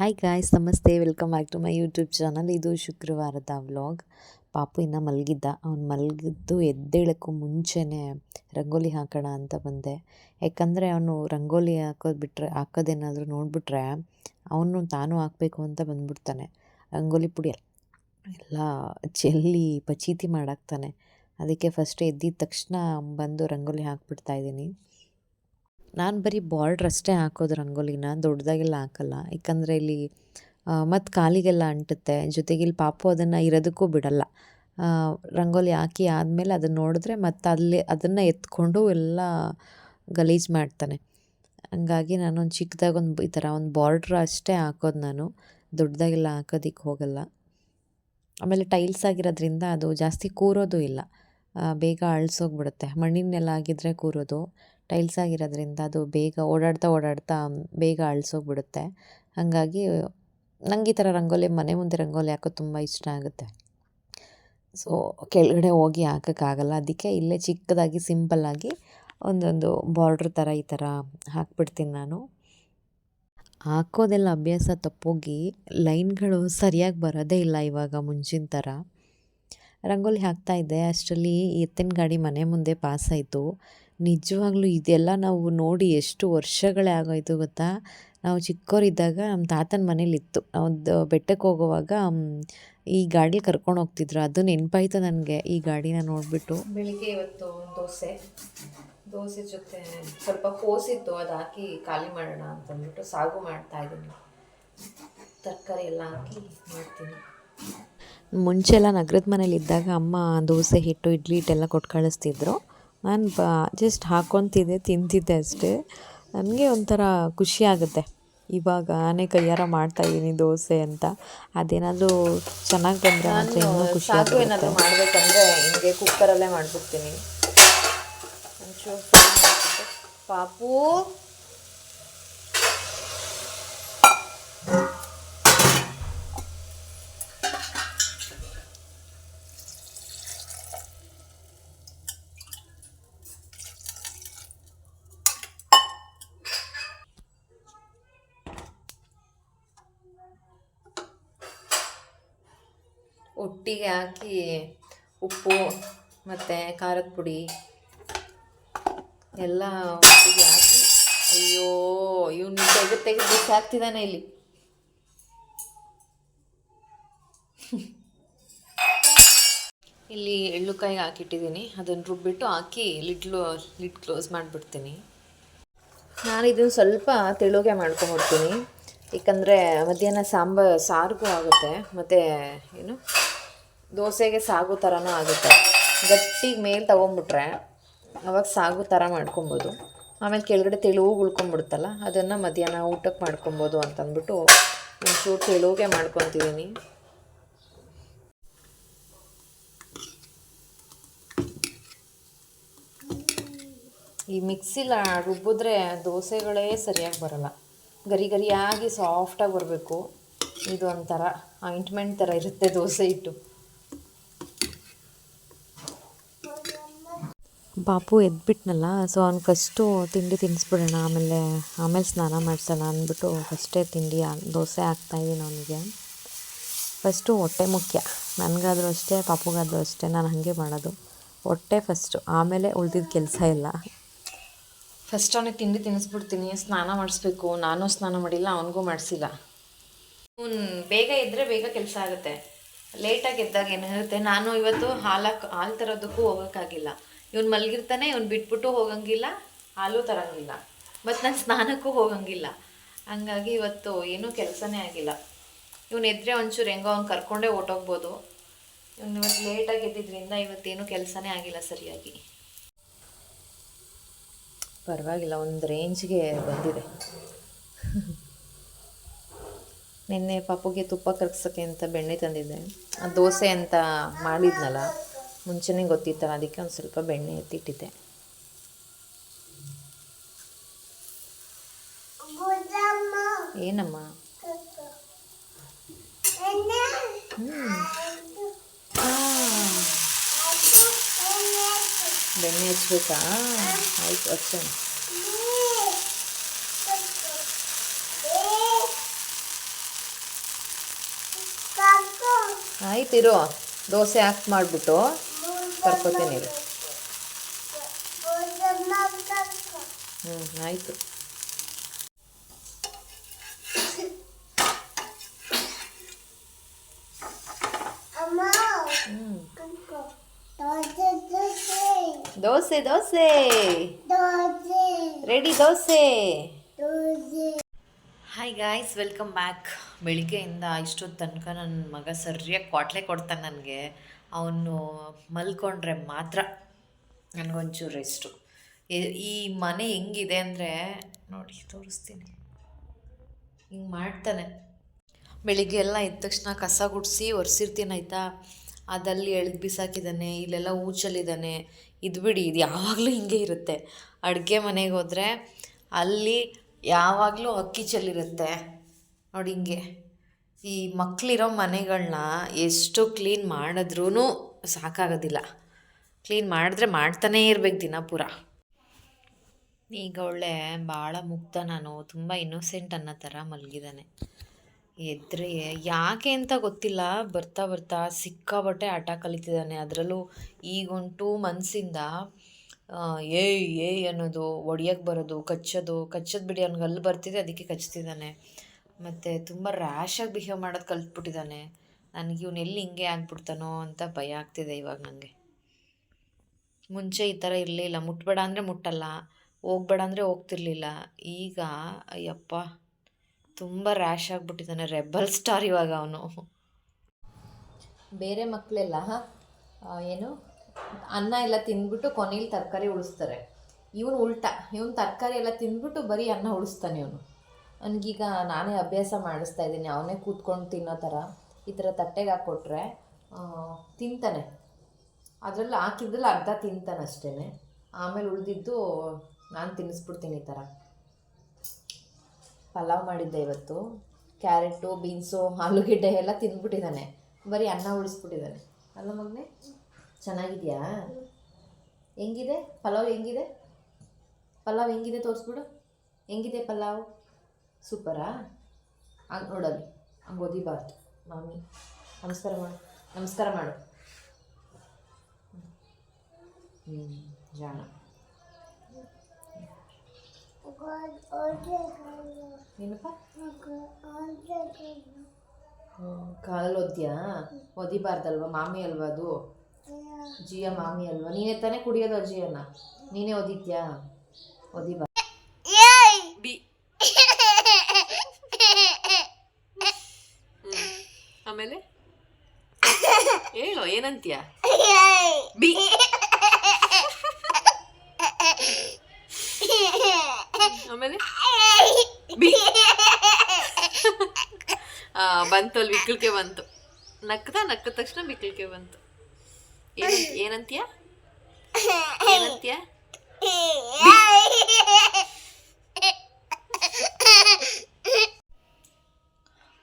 Hi guys ನಮಸ್ತೆ. Welcome back to my YouTube channel ಇದು ಶುಕ್ರವಾರದ ವ್ಲಾಗ್ ಪಾಪು ಇನ್ನೂ ಮಲಗಿದ್ದ. ಅವ್ನು ಮಲಗಿದ್ದು ಎದ್ದೇಳಕ್ಕೂ ಮುಂಚೆನೇ ರಂಗೋಲಿ ಹಾಕೋಣ ಅಂತ ಬಂದೆ. ಯಾಕಂದರೆ ಅವನು ರಂಗೋಲಿ ಹಾಕೋದು ಬಿಟ್ಟರೆ ಹಾಕೋದೇನಾದರೂ ನೋಡಿಬಿಟ್ರೆ ಅವನು ತಾನು ಹಾಕಬೇಕು ಅಂತ ಬಂದ್ಬಿಡ್ತಾನೆ. ರಂಗೋಲಿ ಪುಡಿ ಎಲ್ಲ ಚೆಲ್ಲಿ ಪಚೀತಿ ಮಾಡಾಕ್ತಾನೆ. ಅದಕ್ಕೆ ಫಸ್ಟ್ ಎದ್ದಿದ ತಕ್ಷಣ ಬಂದು ರಂಗೋಲಿ ಹಾಕ್ಬಿಡ್ತಾ ಇದ್ದೀನಿ. ನಾನು ಬರೀ ಬಾರ್ಡ್ರ್ ಅಷ್ಟೇ ಹಾಕೋದು ರಂಗೋಲಿನ ದೊಡ್ಡದಾಗೆಲ್ಲ ಹಾಕಲ್ಲ. ಯಾಕಂದರೆ ಇಲ್ಲಿ ಮತ್ತು ಕಾಲಿಗೆಲ್ಲ ಅಂಟುತ್ತೆ. ಜೊತೆಗೆ ಇಲ್ಲಿ ಪಾಪು ಅದನ್ನು ಇರೋದಕ್ಕೂ ಬಿಡಲ್ಲ. ರಂಗೋಲಿ ಹಾಕಿ ಆದಮೇಲೆ ಅದನ್ನು ನೋಡಿದ್ರೆ ಮತ್ತು ಅಲ್ಲಿ ಅದನ್ನು ಎತ್ಕೊಂಡು ಎಲ್ಲ ಗಲೀಜು ಮಾಡ್ತಾನೆ. ಹಂಗಾಗಿ ನಾನೊಂದು ಚಿಕ್ಕದಾಗಿ ಒಂದು ಈ ಥರ ಒಂದು ಬಾರ್ಡ್ರ್ ಅಷ್ಟೇ ಹಾಕೋದು ನಾನು. ದೊಡ್ಡದಾಗೆಲ್ಲ ಹಾಕೋದಿಕ್ಕೆ ಹೋಗಲ್ಲ. ಆಮೇಲೆ ಟೈಲ್ಸ್ ಆಗಿರೋದ್ರಿಂದ ಅದು ಜಾಸ್ತಿ ಕೂರೋದು ಇಲ್ಲ. ಬೇಗ ಅಳಿಸೋಗ್ಬಿಡುತ್ತೆ. ಮಣ್ಣಿನೆಲ್ಲ ಆಗಿದ್ರೆ ಕೂರೋದು. ಟೈಲ್ಸ್ ಆಗಿರೋದ್ರಿಂದ ಅದು ಬೇಗ ಓಡಾಡ್ತಾ ಓಡಾಡ್ತಾ ಬೇಗ ಅಳಿಸೋಗ್ಬಿಡುತ್ತೆ. ಹಾಗಾಗಿ ನಂಗೆ ಈ ಥರ ರಂಗೋಲಿ, ಮನೆ ಮುಂದೆ ರಂಗೋಲಿ ಹಾಕೋ ತುಂಬ ಇಷ್ಟ ಆಗುತ್ತೆ. ಸೊ ಕೆಳಗಡೆ ಹೋಗಿ ಹಾಕೋಕ್ಕಾಗಲ್ಲ. ಅದಕ್ಕೆ ಇಲ್ಲೇ ಚಿಕ್ಕದಾಗಿ ಸಿಂಪಲ್ಲಾಗಿ ಒಂದೊಂದು ಬಾರ್ಡ್ರ್ ಥರ ಈ ಥರ ಹಾಕ್ಬಿಡ್ತೀನಿ ನಾನು. ಹಾಕೋದೆಲ್ಲ ಅಭ್ಯಾಸ ತಪ್ಪೋಗಿ ಲೈನ್ಗಳು ಸರಿಯಾಗಿ ಬರೋದೇ ಇಲ್ಲ ಇವಾಗ ಮುಂಚಿನ ಥರ. ರಂಗೋಲಿ ಹಾಕ್ತಾ ಇದ್ದೆ. ಅಷ್ಟರಲ್ಲಿ ಎತ್ತಿನ ಗಾಡಿ ಮನೆ ಮುಂದೆ ಪಾಸ್ ಆಯಿತು ನಿಜವಾಗ್ಲೂ ಇದೆಲ್ಲ ನಾವು ನೋಡಿ ಎಷ್ಟು ವರ್ಷಗಳೇ ಆಗೋಯ್ತು ಗೊತ್ತಾ? ನಾವು ಚಿಕ್ಕವರಿದ್ದಾಗ ನಮ್ಮ ತಾತನ ಮನೇಲಿತ್ತು. ಒಂದು ಬೆಟ್ಟಕ್ಕೆ ಹೋಗುವಾಗ ಈ ಗಾಡೀಲಿ ಕರ್ಕೊಂಡು ಹೋಗ್ತಿದ್ರು. ಅದು ನೆನಪಾಯ್ತು ನನಗೆ ಈ ಗಾಡಿನ ನೋಡಿಬಿಟ್ಟು. ಬೆಳಿಗ್ಗೆ ಇವತ್ತು ದೋಸೆ. ದೋಸೆ ಜೊತೆ ಸ್ವಲ್ಪ ಕೋಸಿತ್ತು ಅದು ಹಾಕಿ ಖಾಲಿ ಮಾಡೋಣ ಅಂತಂದ್ಬಿಟ್ಟು ಸಾಗು ಮಾಡ್ತಾ ಇದ್ದೀನಿ. ತರಕಾರಿ ಎಲ್ಲ ಹಾಕಿ ಮಾಡ್ತೀನಿ. ಮುಂಚೆ ಎಲ್ಲ ನಗರದ ಮನೇಲಿದ್ದಾಗ ಅಮ್ಮ ದೋಸೆ ಹಿಟ್ಟು ಇಡ್ಲಿ ಹಿಟ್ಟೆಲ್ಲ ಕೊಟ್ಟು ಕಳಿಸ್ತಿದ್ರು. ನಾನು ಬ ಜಸ್ಟ್ ಹಾಕ್ಕೊತಿದ್ದೆ ತಿಂತಿದ್ದೆ ಅಷ್ಟೇ. ನನಗೆ ಒಂಥರ ಖುಷಿ ಆಗುತ್ತೆ. ಇವಾಗ ನಾನೇ ಕೈಯಾರ ಮಾಡ್ತಾಯಿದ್ದೀನಿ ದೋಸೆ ಅಂತ. ಅದೇನಾದರೂ ಚೆನ್ನಾಗಿ ಬಂದರೆ ಮಾತ್ರ ಇನ್ನೂ ಖುಷಿ ಆಗುತ್ತೆ. ಏನಾದರೂ ಮಾಡಬೇಕಂದ್ರೆ ಹಿಂಗೆ ಕುಕ್ಕರಲ್ಲೇ ಮಾಡಿಬಿಡ್ತೀನಿ. ಪಾಪು! ಒಟ್ಟಿಗೆ ಹಾಕಿ ಉಪ್ಪು ಮತ್ತು ಖಾರದ ಪುಡಿ ಎಲ್ಲ ಒಟ್ಟಿಗೆ ಹಾಕಿ. ಅಯ್ಯೋ, ಇವನು ತೆಗೆದು ತೆಗೆದು ಹಾಕ್ತಿದ್ದಾನೆ ಇಲ್ಲಿ. ಇಲ್ಲಿ ಎಳ್ಳು ಕಾಯಿಗೆ ಹಾಕಿಟ್ಟಿದ್ದೀನಿ. ಅದನ್ನು ರುಬ್ಬಿಟ್ಟು ಹಾಕಿ ಲಿಡ್ಲು ಲಿಡ್ ಕ್ಲೋಸ್ ಮಾಡಿಬಿಡ್ತೀನಿ. ನಾನು ಇದನ್ನು ಸ್ವಲ್ಪ ತೆಳುಗೆ ಮಾಡ್ಕೊಂಡ್ಬಿಡ್ತೀನಿ ಏಕೆಂದರೆ ಮಧ್ಯಾಹ್ನ ಸಾಂಬಾರು, ಸಾರಿಗೂ ಆಗುತ್ತೆ. ಮತ್ತು ಏನು? ದೋಸೆಗೆ ಸಾಗು ಥರನೂ ಆಗುತ್ತೆ. ಗಟ್ಟಿಗೆ ಮೇಲೆ ತೊಗೊಂಬಿಟ್ರೆ ಅವಾಗ ಸಾಗು ಥರ ಮಾಡ್ಕೊಬೋದು. ಆಮೇಲೆ ಕೆಳಗಡೆ ತೆಳುವು ಉಳ್ಕೊಂಬಿಡುತ್ತಲ್ಲ, ಅದನ್ನು ಮಧ್ಯಾಹ್ನ ಊಟಕ್ಕೆ ಮಾಡ್ಕೊಬೋದು ಅಂತಂದ್ಬಿಟ್ಟು ಒಂಚೂರು ತೆಳುವಿಗೆ ಮಾಡ್ಕೊತಿದ್ದೀನಿ ಈ ಮಿಕ್ಸಿಲ ರುಬ್ಬಿದ್ರೆ ದೋಸೆಗಳೇ ಸರಿಯಾಗಿ ಬರಲ್ಲ. ಗರಿ ಗರಿಯಾಗಿ ಸಾಫ್ಟಾಗಿ ಬರಬೇಕು. ಇದು ಒಂಥರ ಆಯಿಂಟ್ಮೆಂಟ್ ಥರ ಇರುತ್ತೆ ದೋಸೆ ಹಿಟ್ಟು. ಪಾಪು ಎದ್ಬಿಟ್ನಲ್ಲ ಸೊ ಅವ್ನು ಫಸ್ಟು ತಿಂಡಿ ತಿನ್ನಿಸ್ಬಿಡೋಣ ಆಮೇಲೆ ಆಮೇಲೆ ಸ್ನಾನ ಮಾಡಿಸೋಣ ಅಂದ್ಬಿಟ್ಟು ಫಸ್ಟೇ ತಿಂಡಿ ದೋಸೆ ಹಾಕ್ತಾಯಿದ್ದೀನಿ ಅವನಿಗೆ. ಫಸ್ಟು ಹೊಟ್ಟೆ ಮುಖ್ಯ. ನನಗಾದರೂ ಅಷ್ಟೇ, ಪಾಪುಗಾದರೂ ಅಷ್ಟೇ, ನಾನು ಹಾಗೆ ಮಾಡೋದು. ಹೊಟ್ಟೆ ಫಸ್ಟು ಆಮೇಲೆ ಉಳಿದಿದ್ದ ಕೆಲಸ ಇಲ್ಲ ಫಸ್ಟ್ ಅವನಿಗೆ ತಿಂಡಿ ತಿನ್ನಿಸ್ಬಿಡ್ತೀನಿ ಸ್ನಾನ ಮಾಡಿಸ್ಬೇಕು. ನಾನು ಸ್ನಾನ ಮಾಡಿಲ್ಲ, ಅವನಿಗೂ ಮಾಡಿಸಿಲ್ಲ. ಅವ್ನು ಬೇಗ ಇದ್ದರೆ ಬೇಗ ಕೆಲಸ ಆಗುತ್ತೆ. ಲೇಟಾಗಿ ಎದ್ದಾಗ ಏನಾಗುತ್ತೆ ನಾನು ಇವತ್ತು ಹಾಲು ಹಾಲು ತರೋದಕ್ಕೂ ಹೋಗೋಕ್ಕಾಗಿಲ್ಲ. ಇವನು ಮಲಗಿರ್ತಾನೆ, ಇವ್ನು ಬಿಟ್ಬಿಟ್ಟು ಹೋಗಂಗಿಲ್ಲ. ಹಾಲು ತರಂಗಿಲ್ಲ. ಮತ್ತು ನಾನು ಸ್ನಾನಕ್ಕೂ ಹೋಗಂಗಿಲ್ಲ. ಹಂಗಾಗಿ ಇವತ್ತು ಏನೂ ಕೆಲಸನೇ ಆಗಿಲ್ಲ. ಇವ್ನು ಎದ್ರೆ ಒಂಚೂರು ಹೆಂಗೋ ಅವ್ನು ಕರ್ಕೊಂಡೇ ಓಟೋಗ್ಬೋದು. ಇವ್ನು ಇವತ್ತು ಲೇಟಾಗಿ ಎದ್ದಿದ್ದರಿಂದ ಇವತ್ತೇನು ಕೆಲಸನೇ ಆಗಿಲ್ಲ ಸರಿಯಾಗಿ. ಪರವಾಗಿಲ್ಲ, ಒಂದು ರೇಂಜ್ಗೆ ಬಂದಿದೆ. ನಿನ್ನೆ ಪಾಪುಗೆ ತುಪ್ಪ ಕರ್ಗ್ಸೋಕ್ಕೆ ಅಂತ ಬೆಣ್ಣೆ ತಂದಿದ್ದೆ. ದೋಸೆ ಅಂತ ಮಾಡಿದ್ನಲ್ಲ ಮುಂಚೆನೇ ಗೊತ್ತಿತ್ತಲ್ಲ ಅದಕ್ಕೆ ಒಂದು ಸ್ವಲ್ಪ ಬೆಣ್ಣೆ ಎತ್ತಿಟ್ಟಿದ್ದೆ. ಏನಮ್ಮ? ಬೆಣ್ಣೆ ಹಚ್ಬೇಕಾ? ಆಯ್ತು ಅಚ್ಚ ಆಯ್ತಿರೋ ದೋಸೆ ಹಾಕಿ ಮಾಡಿಬಿಟ್ಟು. ಕರ್ಕೋತೀನಿ ಹ್ಞೂ ಆಯಿತು. Dosa dosa. Ready, dosa. Hi guys welcome back ಬೆಳಿಗ್ಗೆಯಿಂದ ಇಷ್ಟೊತ್ತು ತನಕ ನನ್ನ ಮಗ ಸರಿಯಾಗಿ ಕ್ವಾಟ್ಲೆ ಕೊಡ್ತಾನೆ ನನಗೆ. ಅವನು ಮಲ್ಕೊಂಡ್ರೆ ಮಾತ್ರ ನನಗೊಂಚೂರು ರೆಸ್ಟು ಈ ಮನೆ ಹೆಂಗಿದೆ ಅಂದರೆ, ನೋಡಿ, ತೋರಿಸ್ತೀನಿ. ಹಿಂಗೆ ಮಾಡ್ತಾನೆ. ಬೆಳಿಗ್ಗೆ ಎಲ್ಲ ಎದ್ದ ತಕ್ಷಣ ಕಸ ಗುಡಿಸಿ ಒರೆಸಿರ್ತೀನಿ, ಆಯಿತಾ? ಅದಲ್ಲಿ ಎಳ್ದು ಬಿಸಾಕಿದ್ದಾನೆ ಇಲ್ಲೆಲ್ಲ ಊಚಲಿದ್ದಾನೆ ಇದು ಬಿಡಿ, ಇದು ಯಾವಾಗಲೂ ಹಿಂಗೆ ಇರುತ್ತೆ. ಅಡುಗೆ ಮನೆಗೆ ಹೋದರೆ ಅಲ್ಲಿ ಯಾವಾಗಲೂ ಅಕ್ಕಿ ಚೆಲ್ಲಿರುತ್ತೆ. ನೋಡಿ ಹಿಂಗೆ. ಈ ಮಕ್ಕಳಿರೋ ಮನೆಗಳನ್ನ ಎಷ್ಟು ಕ್ಲೀನ್ ಮಾಡಿದ್ರೂ ಸಾಕಾಗೋದಿಲ್ಲ. ಕ್ಲೀನ್ ಮಾಡಿದ್ರೆ ಮಾಡ್ತಾನೇ ಇರ್ಬೇಕು ದಿನ ಪೂರ ಈಗ ಒಳ್ಳೆ ಭಾಳ ಮುಗ್ಧ ನಾನು, ತುಂಬ ಇನ್ನೋಸೆಂಟ್ ಅನ್ನೋ ಥರ ಮಲಗಿದ್ದಾನೆ ಎದ್ರೆ ಯಾಕೆ ಅಂತ ಗೊತ್ತಿಲ್ಲ, ಬರ್ತಾ ಬರ್ತಾ ಸಿಕ್ಕಾಬಟ್ಟೆ ಆಟ ಕಲಿತಿದ್ದಾನೆ ಅದರಲ್ಲೂ ಈಗ ಒಂದು ಟೂ ಮಂತ್ಸಿಂದ ಏಯ್ ಏಯ್ ಅನ್ನೋದು ಒಡಿಯಕ್ಕೆ ಬರೋದು, ಕಚ್ಚೋದು ಕಚ್ಚೋದು ಬಿಡಿ, ಅವ್ನಿಗೆ ಅಲ್ಲಿ ಬರ್ತಿದೆ, ಅದಕ್ಕೆ ಕಚ್ತಿದ್ದಾನೆ ಮತ್ತು ತುಂಬ ರ್ಯಾಶಾಗಿ ಬಿಹೇವ್ ಮಾಡೋದು ಕಲ್ತ್ಬಿಟ್ಟಿದ್ದಾನೆ ನನಗೆ ಇವನು ಎಲ್ಲಿ ಹಿಂಗೆ ಆಗ್ಬಿಡ್ತಾನೋ ಅಂತ ಭಯ ಆಗ್ತಿದೆ ಇವಾಗ ನನಗೆ ಮುಂಚೆ ಈ ಥರ ಇರಲಿಲ್ಲ. ಮುಟ್ಬೇಡ ಅಂದರೆ ಮುಟ್ಟಲ್ಲ. ಹೋಗ್ಬೇಡ ಅಂದರೆ ಹೋಗ್ತಿರ್ಲಿಲ್ಲ. ಈಗ, ಅಯ್ಯಪ್ಪ, ತುಂಬ ರ್ಯಾಶ್ ಆಗಿಬಿಟ್ಟಿದ್ದಾನೆ ರೆಬಲ್ ಸ್ಟಾರ್ ಇವಾಗ ಅವನು. ಬೇರೆ ಮಕ್ಕಳೆಲ್ಲ ಏನು, ಅನ್ನ ಎಲ್ಲ ತಿಂದ್ಬಿಟ್ಟು ಕೊನೆಯಲ್ಲಿ ತರಕಾರಿ ಉಳಿಸ್ತಾರೆ. ಇವನು ಉಲ್ಟಾ. ಇವನು ತರಕಾರಿ ಎಲ್ಲ ತಿಂದ್ಬಿಟ್ಟು ಬರೀ ಅನ್ನ ಉಳಿಸ್ತಾನೆ ಇವನು. ನನಗೀಗ ನಾನೇ ಅಭ್ಯಾಸ ಮಾಡಿಸ್ತಾ ಇದ್ದೀನಿ, ಅವನೇ ಕೂತ್ಕೊಂಡು ತಿನ್ನೋ ಥರ. ಈ ಥರ ತಟ್ಟೆಗೆ ಹಾಕ್ಕೊಟ್ರೆ ತಿಂತಾನೆ. ಅದರಲ್ಲಿ ಹಾಕಿದ್ರಲ್ಲಿ ಅರ್ಧ ತಿಂತಾನೆ ಅಷ್ಟೇ ಆಮೇಲೆ ಉಳಿದಿದ್ದು ನಾನು ತಿನ್ನಿಸ್ಬಿಡ್ತೀನಿ ಈ ಥರ. ಪಲಾವ್ ಮಾಡಿದ್ದೆ ಇವತ್ತು. ಕ್ಯಾರೆಟು, ಬೀನ್ಸು, ಆಲೂಗೆಡ್ಡೆ ಎಲ್ಲ ತಿಂದ್ಬಿಟ್ಟಿದ್ದಾನೆ. ಬರೀ ಅನ್ನ ಉಳಿಸ್ಬಿಟ್ಟಿದ್ದಾನೆ. ಅಲ್ಲ ಮಗನೇ, ಚೆನ್ನಾಗಿದೆಯಾ? ಹೆಂಗಿದೆ? ಪಲಾವ್ ಹೆಂಗಿದೆ? ಪಲಾವ್ ಹೆಂಗಿದೆ? ತೋರಿಸ್ಬಿಡು. ಹೆಂಗಿದೆ ಪಲಾವ್? ಸೂಪರಾ? ಹಂಗೆ ನೋಡಲ್ಲಿ ಹಂಗೆ ಓದಿಬಾರ್ದು ಮಾಮಿ, ನಮಸ್ಕಾರ ಮಾಡು. ನಮಸ್ಕಾರ ಮಾಡು. ಹ್ಞೂ ಜಾಣ. ಏನಪ್ಪ? ಕಾಲು ಒದ್ಯಾ ಒದಿಬಾರ್ದಲ್ವ ಮಾಮಿ ಅಲ್ವಾ ಅದು? ಜಿಯ ಮಾಮಿ ಅಲ್ವಾ? ನೀನೇ ತಾನೇ ಕುಡಿಯೋದು ಅಜ್ಜಿಯನ್ನ ನೀನೇ ಒದಿತ್ಯಾ ಒದಿಬಾರ್ದು ಬಿ ಆಮೇಲೆ ಹೇಳು ಏನಂತೀಯ? ಬಿ ಆಮೇಲೆ? ಬಿ ಆ, ಬಂತು ಅಲ್ಲಿ ಬಂತು. ನಕ್ಕದ ನಕ್ಕದ ತಕ್ಷಣ ಬಿಕ್ಳಿಕೆ ಬಂತು. ಏನಂತ ಏನಂತೀಯ? ಏನಂತೀಯ?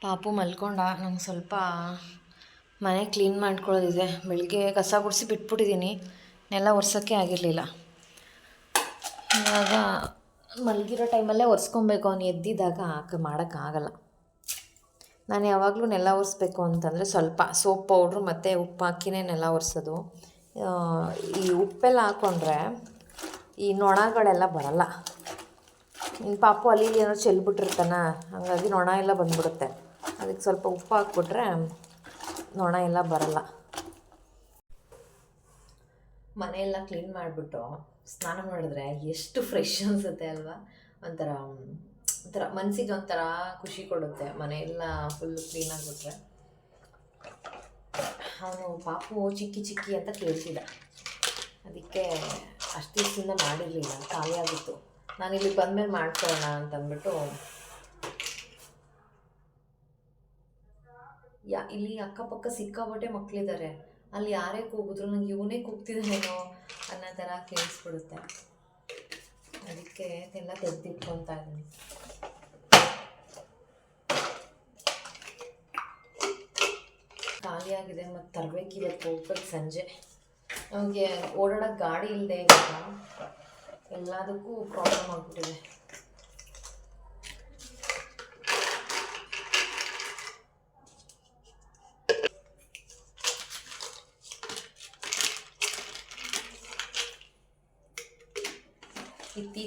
ಪಾಪು ಮಲ್ಕೊಂಡ ನಂಗೆ ಸ್ವಲ್ಪ ಮನೆ ಕ್ಲೀನ್ ಮಾಡ್ಕೊಳ್ಳೋದಿದೆ. ಬೆಳಿಗ್ಗೆ ಕಸ ಗುಡಿಸಿ ಬಿಟ್ಬಿಟ್ಟಿದ್ದೀನಿ. ನೆಲ ಒರೆಸೋಕ್ಕೆ ಆಗಿರಲಿಲ್ಲ. ಇವಾಗ ಮಲಗಿರೋ ಟೈಮಲ್ಲೇ ಒರೆಸ್ಕೊಬೇಕು ಅವ್ನು ಎದ್ದಿದ್ದಾಗ ಕ ಮಾಡೋಕ್ಕಾಗಲ್ಲ. ನಾನು ಯಾವಾಗಲೂ ನೆಲ ಒರೆಸ್ಬೇಕು ಅಂತಂದರೆ ಸ್ವಲ್ಪ ಸೋಪ್ ಪೌಡ್ರು ಮತ್ತು ಉಪ್ಪು ಹಾಕಿನೇ ನೆಲ ಒರೆಸೋದು. ಈ ಉಪ್ಪೆಲ್ಲ ಹಾಕ್ಕೊಂಡ್ರೆ ಈ ನೊಣಗಳೆಲ್ಲ ಬರಲ್ಲ. ಇನ್ನು ಪಾಪು ಅಲ್ಲಿ ಏನೋ ಚೆಲ್ಬಿಟ್ಟಿರ್ತಾನ. ಹಾಗಾಗಿ ನೊಣ ಎಲ್ಲ ಬಂದ್ಬಿಡುತ್ತೆ. ಅದಕ್ಕೆ ಸ್ವಲ್ಪ ಉಪ್ಪು ಹಾಕ್ಬಿಟ್ರೆ ನೊಣ ಎಲ್ಲ ಬರಲ್ಲ. ಮನೆಯೆಲ್ಲ ಕ್ಲೀನ್ ಮಾಡಿಬಿಟ್ಟು ಸ್ನಾನ ಮಾಡಿದ್ರೆ ಎಷ್ಟು ಫ್ರೆಶ್ ಅನಿಸುತ್ತೆ ಅಲ್ವಾ? ಒಂಥರ ಒಂಥರ ಮನಸ್ಸಿಗೆ ಒಂಥರ ಖುಷಿ ಕೊಡುತ್ತೆ. ಮನೆಯೆಲ್ಲ ಫುಲ್ ಕ್ಲೀನ್ ಆಗಿಬಿಟ್ರೆ. ಅವನು ಪಾಪು ಚಿಕ್ಕಿ ಚಿಕ್ಕಿ ಅಂತ ಕೇಳ್ತಿದ್ದ. ಅದಕ್ಕೆ ಅಷ್ಟು ದಿವಸದಿಂದ ಮಾಡಿರಲಿಲ್ಲ ಖಾಲಿ ಆಗಿತ್ತು ನಾನು ಇಲ್ಲಿ ಬಂದಮೇಲೆ ಮಾಡ್ಕೊಳ್ಳೋಣ ಅಂತಂದ್ಬಿಟ್ಟು ಯಾ, ಇಲ್ಲಿ ಅಕ್ಕಪಕ್ಕ ಸಿಕ್ಕಾಪಟ್ಟೆ ಮಕ್ಕಳಿದ್ದಾರೆ ಅಲ್ಲಿ ಯಾರೇ ಕೂಗಿದ್ರು ನಂಗೆ ಇವನೇ ಕೂಗ್ತಿದ್ದಾನೇನೋ ಅನ್ನೋ ಥರ ಕೇಳಿಸ್ಬಿಡುತ್ತೆ. ಅದಕ್ಕೆ ಎಲ್ಲ ತೆಗೆದಿಟ್ಕೊತಾ ಇದ್ದೀನಿ. ಖಾಲಿಯಾಗಿದೆ ಮತ್ತು ತರಬೇಕಿದೆ ಹೋಗ್ಬೇಕು ಸಂಜೆ. ನಮಗೆ ಓಡಾಡೋಕ್ಕೆ ಗಾಡಿ ಇಲ್ಲದೆ ಇವಾಗ. ಎಲ್ಲದಕ್ಕೂ ಪ್ರಾಬ್ಲಮ್ ಆಗ್ಬಿಟ್ಟಿದೆ.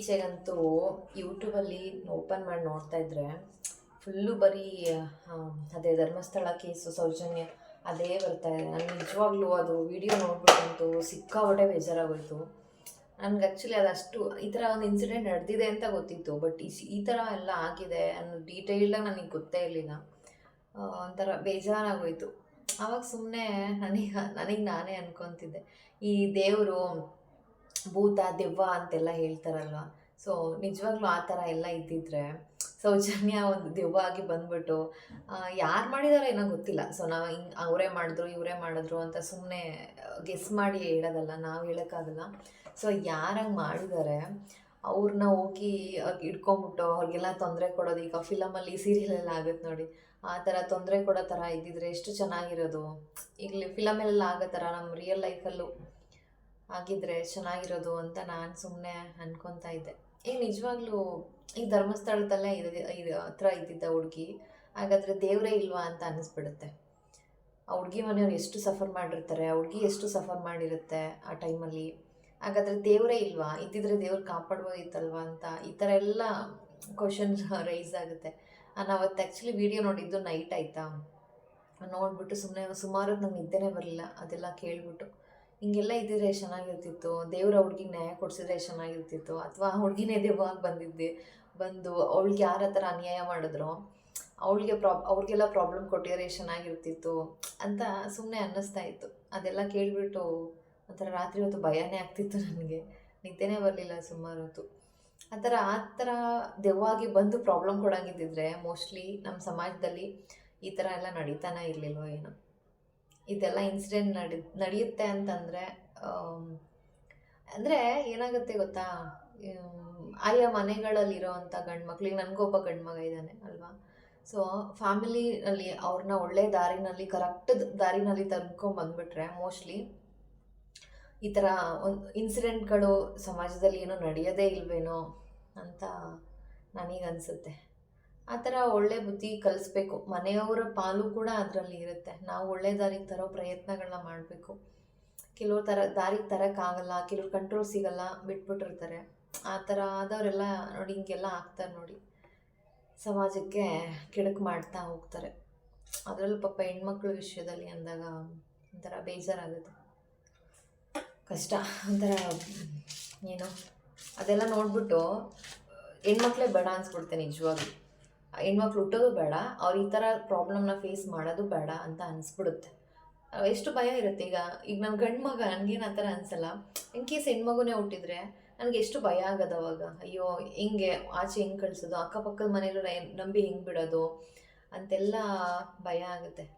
ಇತ್ತೀಚೆಗಂತೂ ಯೂಟ್ಯೂಬಲ್ಲಿ ಓಪನ್ ಮಾಡಿ ನೋಡ್ತಾ ಇದ್ರೆ ಫುಲ್ಲು ಬರೀ ಅದೇ ಧರ್ಮಸ್ಥಳ ಕೇಸು ಸೌಜನ್ಯ ಅದೇ ಬರ್ತಾ ಇದೆ. ನಾನು ನಿಜವಾಗ್ಲೂ ಅದು ವಿಡಿಯೋ ನೋಡ್ಬಿಟ್ಟಂತೂ ಸಿಕ್ಕಾಪಟ್ಟೆ ಬೇಜಾರಾಗೋಯ್ತು. ನನಗೆ ಆ್ಯಕ್ಚುಲಿ ಅದಷ್ಟು ಈ ಥರ ಒಂದು ಇನ್ಸಿಡೆಂಟ್ ನಡೆದಿದೆ ಅಂತ ಗೊತ್ತಿತ್ತು. ಬಟ್ ಈ ಈ ಥರ ಎಲ್ಲ ಆಗಿದೆ ಅನ್ನೋ ಡೀಟೇಲ್ಡಾಗಿ ನನಗೆ ಗೊತ್ತೇ ಇರಲಿಲ್ಲ. ಒಂಥರ ಬೇಜಾರಾಗೋಯ್ತು. ಆವಾಗ ಸುಮ್ಮನೆ ನನಗೆ ನನಗೆ ನಾನೇ ಅನ್ಕೊತಿದ್ದೆ. ಈ ದೇವರು ಭೂತ, ದೆವ್ವ ಅಂತೆಲ್ಲ ಹೇಳ್ತಾರಲ್ವ? ಸೊ ನಿಜವಾಗ್ಲೂ ಆ ಥರ ಎಲ್ಲ ಇದ್ದಿದ್ರೆ ಸೌಜನ್ಯ ಒಂದು ದೆವ್ವ ಆಗಿ ಬಂದ್ಬಿಟ್ಟು ಯಾರು ಮಾಡಿದಾರೋ ಏನೋ ಗೊತ್ತಿಲ್ಲ. ಸೊ ನಾವು ಹಿಂಗೆ ಅವರೇ ಮಾಡಿದ್ರು, ಇವರೇ ಮಾಡಿದ್ರು ಅಂತ ಸುಮ್ಮನೆ ಗೆಸ್ ಮಾಡಿ ಹೇಳೋದಲ್ಲ, ನಾವು ಹೇಳೋಕ್ಕಾಗಲ್ಲ. ಸೊ ಯಾರಂಗೆ ಮಾಡಿದ್ದಾರೆ ಅವ್ರನ್ನ ಹೋಗಿ ಇಟ್ಕೊಂಬಿಟ್ಟು ಅವ್ರಿಗೆಲ್ಲ ತೊಂದರೆ ಕೊಡೋದು. ಈಗ ಫಿಲಮಲ್ಲಿ ಸೀರಿಯಲೆಲ್ಲ ಆಗುತ್ತೆ ನೋಡಿ. ಆ ಥರ ತೊಂದರೆ ಕೊಡೋ ಥರ ಇದ್ದಿದ್ರೆ ಎಷ್ಟು ಚೆನ್ನಾಗಿರೋದು. ಈಗ ಫಿಲಮಲ್ಲೆಲ್ಲ ಆಗೋ ಥರ ನಮ್ಮ ರಿಯಲ್ ಲೈಫಲ್ಲೂ ಆಗಿದ್ರೆ ಚೆನ್ನಾಗಿರೋದು ಅಂತ ನಾನು ಸುಮ್ಮನೆ ಅನ್ಕೊತಾ ಇದ್ದೆ. ಈಗ ನಿಜವಾಗ್ಲೂ ಈ ಧರ್ಮಸ್ಥಳದಲ್ಲೇ ಇದೆ ಹತ್ರ ಇದ್ದಿದ್ದ ಹುಡುಗಿ, ಹಾಗಾದರೆ ದೇವರೇ ಇಲ್ವಾ ಅಂತ ಅನ್ನಿಸ್ಬಿಡುತ್ತೆ ಆ ಹುಡುಗಿ ಮನೆಯವ್ರು ಎಷ್ಟು ಸಫರ್ ಮಾಡಿರ್ತಾರೆ, ಆ ಹುಡುಗಿ ಎಷ್ಟು ಸಫರ್ ಮಾಡಿರುತ್ತೆ ಆ ಟೈಮಲ್ಲಿ? ಹಾಗಾದರೆ ದೇವರೇ ಇಲ್ವಾ? ಇದ್ದಿದ್ರೆ ದೇವ್ರು ಕಾಪಾಡ್ಬೋದಿತ್ತಲ್ವಾ ಅಂತ ಈ ಥರ ಎಲ್ಲ ಕ್ವಶನ್ ರೈಸ್ ಆಗುತ್ತೆ. ನಾನು ಅವತ್ತು ಆ್ಯಕ್ಚುಲಿ ವಿಡಿಯೋ ನೋಡಿದ್ದು ನೈಟ್ ಆಯಿತಾ? ನೋಡ್ಬಿಟ್ಟು ಸುಮ್ಮನೆ ಸುಮಾರು ನಂಗೆ ನಿದ್ದೆನೇ ಬರಲಿಲ್ಲ, ಅದೆಲ್ಲ ಕೇಳ್ಬಿಟ್ಟು. ಹಿಂಗೆಲ್ಲ ಇದ್ದಿದ್ರೆ ಚೆನ್ನಾಗಿರ್ತಿತ್ತು. ದೇವ್ರ ಹುಡುಗಿಗೆ ನ್ಯಾಯ ಕೊಡಿಸಿದ್ರೆ ಚೆನ್ನಾಗಿರ್ತಿತ್ತು. ಅಥವಾ ಹುಡುಗಿನೇ ದೆವ್ವಾಗಿ ಬಂದಿದ್ದೆ. ಬಂದು ಅವಳಿಗೆ ಯಾರ ಥರ ಅನ್ಯಾಯ ಮಾಡಿದ್ರು, ಅವಳಿಗೆ ಪ್ರಾಬ್ ಅವ್ರಿಗೆಲ್ಲ ಪ್ರಾಬ್ಲಮ್ ಕೊಟ್ಟಿದ್ರೆ ಚೆನ್ನಾಗಿರ್ತಿತ್ತು ಅಂತ ಸುಮ್ಮನೆ ಅನ್ನಿಸ್ತಾ ಇತ್ತು. ಅದೆಲ್ಲ ಕೇಳಿಬಿಟ್ಟು ಒಂಥರ ರಾತ್ರಿ ಹೊತ್ತು ಭಯನೇ ಆಗ್ತಿತ್ತು ನನಗೆ. ನಿದ್ದೆನೇ ಬರಲಿಲ್ಲ ಸುಮಾರು ಹೊತ್ತು. ಆ ಥರ ಆ ಥರ ದೆವ್ವಾಗಿ ಬಂದು ಪ್ರಾಬ್ಲಮ್ ಕೊಡೋಂಗಿದ್ದಿದ್ರೆ ಮೋಸ್ಟ್ಲಿ ನಮ್ಮ ಸಮಾಜದಲ್ಲಿ ಈ ಥರ ಎಲ್ಲ ನಡೀತಾನೆ ಇರಲಿಲ್ವೋ ಏನೋ. ಇದೆಲ್ಲ ಇನ್ಸಿಡೆಂಟ್ ನಡಿ, ನಡೆಯುತ್ತೆ ಅಂತಂದರೆ ಅಂದರೆ ಏನಾಗುತ್ತೆ ಗೊತ್ತಾ? ಆಯಾ ಮನೆಗಳಲ್ಲಿರೋ ಅಂಥ ಗಂಡು ಮಕ್ಳಿಗೆ ನನಗೊಬ್ಬ ಗಂಡು ಮಗ ಇದ್ದಾನೆ, ಅಲ್ವಾ? ಸೊ ಫ್ಯಾಮಿಲಿನಲ್ಲಿ ಅವ್ರನ್ನ ಒಳ್ಳೆ ದಾರಿನಲ್ಲಿ ಕರೆಕ್ಟ್ ದಾರಿನಲ್ಲಿ ಬಂದ್ಬಿಟ್ರೆ ಮೋಸ್ಟ್ಲಿ ಈ ಥರ ಒಂದು ಇನ್ಸಿಡೆಂಟ್ಗಳು ಸಮಾಜದಲ್ಲಿ ಏನೋ ನಡೆಯೋದೇ ಇಲ್ವೇನೋ ಅಂತ ನನಗನ್ಸುತ್ತೆ. ಆ ಥರ ಒಳ್ಳೆ ಬುದ್ಧಿ ಕಲಿಸ್ಬೇಕು. ಮನೆಯವರ ಪಾಲು ಕೂಡ ಅದರಲ್ಲಿ ಇರುತ್ತೆ. ನಾವು ಒಳ್ಳೆ ದಾರಿಗೆ ತರೋ ಪ್ರಯತ್ನಗಳನ್ನ ಮಾಡಬೇಕು. ಕೆಲವ್ರು ಥರ ದಾರಿಗೆ ತರೋಕ್ಕಾಗಲ್ಲ, ಕೆಲವ್ರು ಕಂಟ್ರೋಲ್ ಸಿಗಲ್ಲ ಬಿಟ್ಬಿಟ್ಟಿರ್ತಾರೆ. ಆ ಥರ ಆದವರೆಲ್ಲ ನೋಡಿ ಹಿಂಗೆಲ್ಲ ಆಗ್ತಾರೆ ನೋಡಿ. ಸಮಾಜಕ್ಕೆ ಕೆಡಕು ಮಾಡ್ತಾ ಹೋಗ್ತಾರೆ. ಅದರಲ್ಲೂ ಪಾಪ ಹೆಣ್ಮಕ್ಳ ವಿಷಯದಲ್ಲಿ ಅಂದಾಗ ಒಂಥರ ಬೇಜಾರಾಗುತ್ತೆ. ಕಷ್ಟ ಒಂಥರ ಏನು ಅದೆಲ್ಲ ನೋಡ್ಬಿಟ್ಟು ಹೆಣ್ಮಕ್ಳೇ ಬೇಡ ಅನ್ಸ್ಬಿಡ್ತೇನೆ ನಿಜವಾಗ್ಲೂ. ಹೆಣ್ಮಕ್ಳು ಹುಟ್ಟೋದು ಬೇಡ, ಅವ್ರು ಈ ಥರ ಪ್ರಾಬ್ಲಮ್ನ ಫೇಸ್ ಮಾಡೋದು ಬೇಡ ಅಂತ ಅನಿಸ್ಬಿಡುತ್ತೆ. ಎಷ್ಟು ಭಯ ಇರುತ್ತೆ ಈಗ? ಈಗ ನನ್ನ ಗಂಡು ಮಗ ನನಗೇನು ಆ ಥರ ಅನಿಸಲ್ಲ. ಇನ್ ಕೇಸ್ ಹೆಣ್ಮಗುನೇ ಹುಟ್ಟಿದ್ರೆ ನನಗೆ ಎಷ್ಟು ಭಯ ಆಗೋದು ಅವಾಗ? ಅಯ್ಯೋ, ಹಿಂಗೆ? ಆಚೆ ಹೆಂಗೆ ಕಳಿಸೋದು? ಅಕ್ಕಪಕ್ಕದ ಮನೇಲಿ ನಂಬಿ ಹೆಂಗೆ ಬಿಡೋದು? ಅಂತೆಲ್ಲ ಭಯ ಆಗುತ್ತೆ.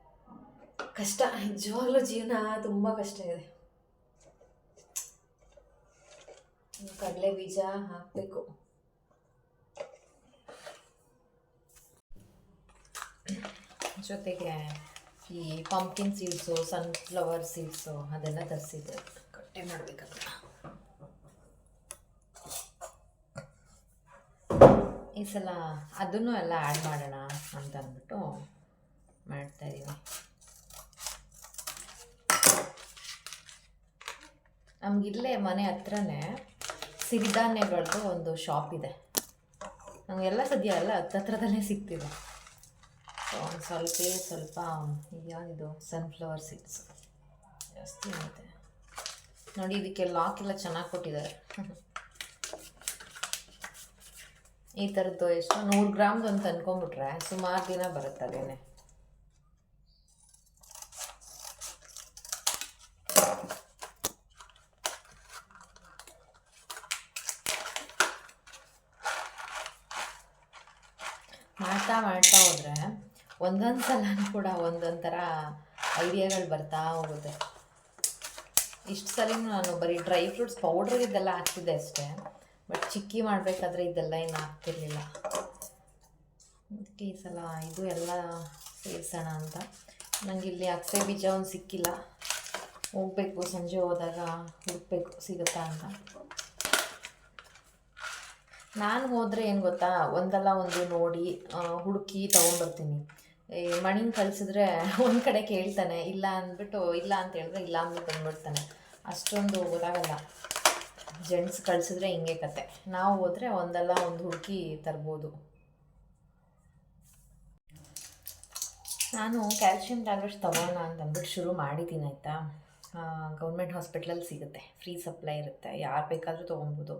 ಕಷ್ಟ. ನಿಜವಾಗ್ಲೂ ಜೀವನ ತುಂಬ ಕಷ್ಟ ಇದೆ. ಕಡಲೆ ಬೀಜ ಹಾಕಬೇಕು. ಜೊತೆಗೆ ಈ ಪಂಪ್ಕಿನ್ ಸೀಡ್ಸು ಸನ್ಫ್ಲವರ್ ಸೀಡ್ಸು ಅದೆಲ್ಲ ತರಿಸಿದ್ದೆ. ಕಟ್ಟೆ ಮಾಡಬೇಕಂತ ಈ ಸಲ ಅದನ್ನು ಎಲ್ಲ ಆ್ಯಡ್ ಮಾಡೋಣ ಅಂತ ಅಂದ್ಬಿಟ್ಟು ಮಾಡ್ತಾಯಿದ್ದೀನಿ ನಮಗಿಲ್ಲೇ ಮನೆ ಹತ್ರನೇ ಸಿರಿಧಾನ್ಯಗಳದ್ದು ಒಂದು ಶಾಪ್ ಇದೆ. ನಮಗೆಲ್ಲ ಸದ್ಯ ಎಲ್ಲ ಹತ್ತತ್ರದಲ್ಲೇ ಸಿಗ್ತಿದೆ. ಒಂದು ಸ್ವಲ್ಪ ಸ್ವಲ್ಪ ಇದು ಸನ್ಫ್ಲವರ್ ಸೀಡ್ಸ್ ಜಾಸ್ತಿ ಆಗುತ್ತೆ. ನೋಡಿ ಇದಕ್ಕೆ ಲಾಕ್ ಎಲ್ಲ ಚೆನ್ನಾಗಿ ಕೊಟ್ಟಿದ್ದಾರೆ. ಈ ಥರದ್ದು ಎಷ್ಟು ನೂರು ಗ್ರಾಮ್ದು ಅಂತ ಅನ್ಕೊಂಡ್ಬಿಟ್ರೆ ಸುಮಾರು ದಿನ ಬರುತ್ತೆ ಅದೇನೆ. ಮಾಡ್ತಾ ಮಾಡ್ತಾ ಹೋದರೆ ಒಂದೊಂದು ಸಲನೂ ಕೂಡ ಒಂದೊಂದು ಥರ ಐಡಿಯಾಗಳು ಬರ್ತಾ ಹೋಗುತ್ತೆ. ಇಷ್ಟು ಸಲಿನೂ ನಾನು ಬರೀ ಡ್ರೈ ಫ್ರೂಟ್ಸ್ ಪೌಡ್ರ್ ಇದೆಲ್ಲ ಹಾಕ್ತಿದ್ದೆ ಅಷ್ಟೇ. ಬಟ್ ಚಿಕ್ಕಿ ಮಾಡಬೇಕಾದ್ರೆ ಇದೆಲ್ಲ ಏನು ಹಾಕ್ತಿರ್ಲಿಲ್ಲ. ಅದಕ್ಕೆ ಈ ಸಲ ಇದು ಎಲ್ಲ ಸೇರಿಸೋಣ ಅಂತ. ನನಗೆ ಇಲ್ಲಿ ಅಕ್ಸೆ ಬೀಜ ಒಂದು ಸಿಕ್ಕಿಲ್ಲ. ಹೋಗಬೇಕು, ಸಂಜೆ ಹೋದಾಗ ಹುಡುಕ್ಬೇಕು, ಸಿಗುತ್ತಾ ಅಂತ. ನಾನು ಹೋದರೆ ಏನು ಗೊತ್ತಾ? ಒಂದಲ್ಲ ಒಂದು ನೋಡಿ ಹುಡುಕಿ ತೊಗೊಂಬರ್ತೀನಿ ಈ ಮಣಿನ ಕಲಿಸಿದ್ರೆ ಒಂದು ಕಡೆ ಕೇಳ್ತಾನೆ, ಇಲ್ಲ ಅಂದ್ಬಿಟ್ಟು, ಇಲ್ಲ ಅಂತ ಹೇಳಿದ್ರೆ ಇಲ್ಲ ಅಂದ್ಬಿಟ್ಟು ಬಂದ್ಬಿಡ್ತಾನೆ. ಅಷ್ಟೊಂದು ಗೊತ್ತಾಗಲ್ಲ ಜೆಂಟ್ಸ್ ಕಳಿಸಿದ್ರೆ ಹಿಂಗೆ ಕತೆ. ನಾವು ಹೋದರೆ ಒಂದಲ್ಲ ಒಂದು ಹುಡುಕಿ ತರ್ಬೋದು. ನಾನು ಕ್ಯಾಲ್ಶಿಯಂ ಟ್ಯಾಬ್ಲೆಟ್ಸ್ ತಗೋಣ ಅಂತ ಅಂದ್ಬಿಟ್ಟು ಶುರು ಮಾಡಿದ್ದೀನಿ, ಆಯಿತಾ? ಗೌರ್ಮೆಂಟ್ ಹಾಸ್ಪಿಟ್ಲಲ್ಲಿ ಸಿಗುತ್ತೆ. ಫ್ರೀ ಸಪ್ಲೈ ಇರುತ್ತೆ. ಯಾರು ಬೇಕಾದರೂ ತೊಗೊಬೋದು.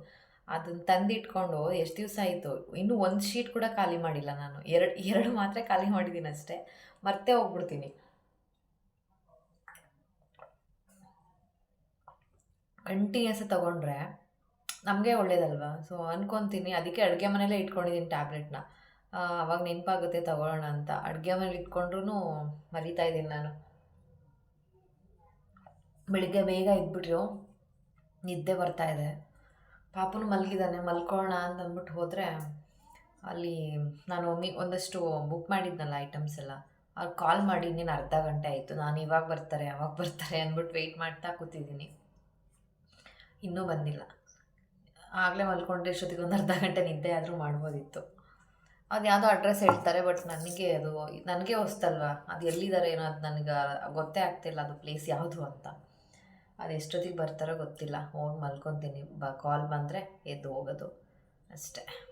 ಅದನ್ನು ತಂದಿಟ್ಕೊಂಡು ಎಷ್ಟು ದಿವಸ ಆಯಿತು? ಇನ್ನೂ ಒಂದು ಶೀಟ್ ಕೂಡ ಖಾಲಿ ಮಾಡಿಲ್ಲ ನಾನು. ಎರಡು ಎರಡು ಮಾತ್ರ ಖಾಲಿ ಮಾಡಿದ್ದೀನಿ ಅಷ್ಟೇ. ಮತ್ತೆ ಹೋಗ್ಬಿಡ್ತೀನಿ. ಕಂಟಿನ್ಯೂಸ್ ತೊಗೊಂಡ್ರೆ ನಮಗೆ ಒಳ್ಳೇದಲ್ವಾ? ಸೊ ಅನ್ಕೊತೀನಿ. ಅದಕ್ಕೆ ಅಡುಗೆ ಮನೇಲೇ ಇಟ್ಕೊಂಡಿದ್ದೀನಿ ಟ್ಯಾಬ್ಲೆಟ್ನ. ಅವಾಗ ನೆನಪಾಗುತ್ತೆ ತಗೊಳ್ಳೋಣ ಅಂತ. ಅಡುಗೆ ಮನೇಲಿ ಇಟ್ಕೊಂಡ್ರೂ ಮರಿತಾ ಇದ್ದೀನಿ ನಾನು. ಬೆಳಿಗ್ಗೆ ಬೇಗ ಇದ್ಬಿಟ್ರು ನಿದ್ದೆ ಬರ್ತಾ ಇದೆ. ಪಾಪನು ಮಲಗಿದ್ದಾನೆ, ಮಲ್ಕೊಳ್ಳೋಣ ಅಂತ ಅಂದ್ಬಿಟ್ಟು ಹೋದರೆ ಅಲ್ಲಿ ನಾನು ಒಮ್ಮೆ ಒಂದಷ್ಟು ಬುಕ್ ಮಾಡಿದ್ನಲ್ಲ ಐಟಮ್ಸ್ ಎಲ್ಲ ಅವ್ರು ಕಾಲ್ ಮಾಡಿ ಇನ್ನೇನು ಅರ್ಧ ಗಂಟೆ ಆಯಿತು, ನಾನು ಇವಾಗ ಬರ್ತಾರೆ ಯಾವಾಗ ಬರ್ತಾರೆ ಅಂದ್ಬಿಟ್ಟು ವೆಯ್ಟ್ ಮಾಡ್ತಾ ಕೂತಿದ್ದೀನಿ. ಇನ್ನೂ ಬಂದಿಲ್ಲ. ಆಗಲೇ ಮಲ್ಕೊಂಡ್ರೆ ಇಷ್ಟೊತ್ತಿಗೆ ಒಂದು ಅರ್ಧ ಗಂಟೆ ನಿದ್ದೆ ಆದರೂ ಮಾಡ್ಬೋದಿತ್ತು. ಅದು ಯಾವುದೋ ಅಡ್ರೆಸ್ ಹೇಳ್ತಾರೆ ಬಟ್ ನನಗೆ ಅದು, ನನಗೆ ಹೊಸ್ತಲ್ವಾ? ಅದು ಎಲ್ಲಿದ್ದಾರೆ ಏನೋ ಅದು ನನಗೆ ಗೊತ್ತೇ ಆಗ್ತಿಲ್ಲ, ಅದು ಪ್ಲೇಸ್ ಯಾವುದು ಅಂತ. ಅದು ಎಷ್ಟೊತ್ತಿಗೆ ಬರ್ತಾರೋ ಗೊತ್ತಿಲ್ಲ. ಹೋಗಿ ಮಲ್ಕೊತೀನಿ. ಬ ಕಾಲ್ ಬಂದರೆ ಎದ್ದು ಹೋಗೋದು. ಅಷ್ಟೇ.